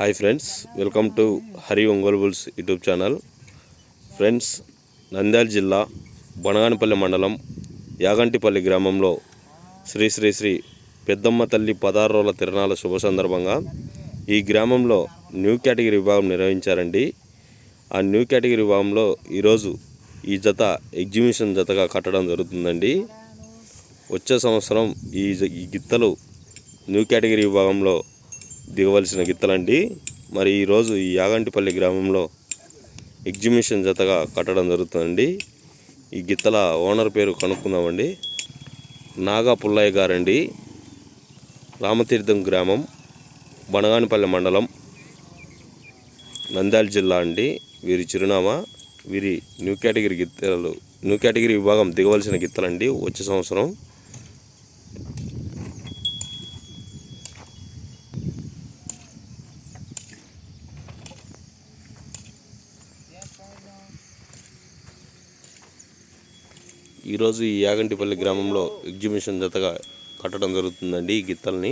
Hi friends welcome to Hari ఒంగోల్బుల్స్ YouTube channel. Friends Nandyal జిల్లా బనగానపల్లి మండలం యాగంటిపల్లి గ్రామంలో శ్రీ శ్రీ శ్రీ పెద్దమ్మ తల్లి పదహారు రోజుల తిరణాల శుభ సందర్భంగా ఈ గ్రామంలో న్యూ కేటగిరీ విభాగం నిర్వహించారండి. ఆ న్యూ కేటగిరీ విభాగంలో ఈరోజు ఈ జత ఎగ్జిబిషన్ జతగా కట్టడం జరుగుతుందండి. వచ్చే సంవత్సరం ఈ జ- ఈ గిత్తలు న్యూ కేటగిరీ విభాగంలో దిగవలసిన గిత్తలండి. మరి ఈరోజు ఈ యాగంటిపల్లి గ్రామంలో ఎగ్జిబిషన్ జతగా కట్టడం జరుగుతుందండి. ఈ గిత్తల ఓనర్ పేరు కనుక్కుందామండి. నాగా పుల్లయ్య గారండి. రామతీర్థం గ్రామం బనగానిపల్లి మండలం నంద్యాల జిల్లా అండి. వీరి చిరునామా వీరి న్యూ కేటగిరీ గిత్తలు న్యూ కేటగిరీ విభాగం దిగవలసిన గిత్తలండి. వచ్చే సంవత్సరం ఈరోజు ఈ యాగంటిపల్లి గ్రామంలో ఎగ్జిబిషన్ జతగా కట్టడం జరుగుతుందండి ఈ గిత్తల్ని.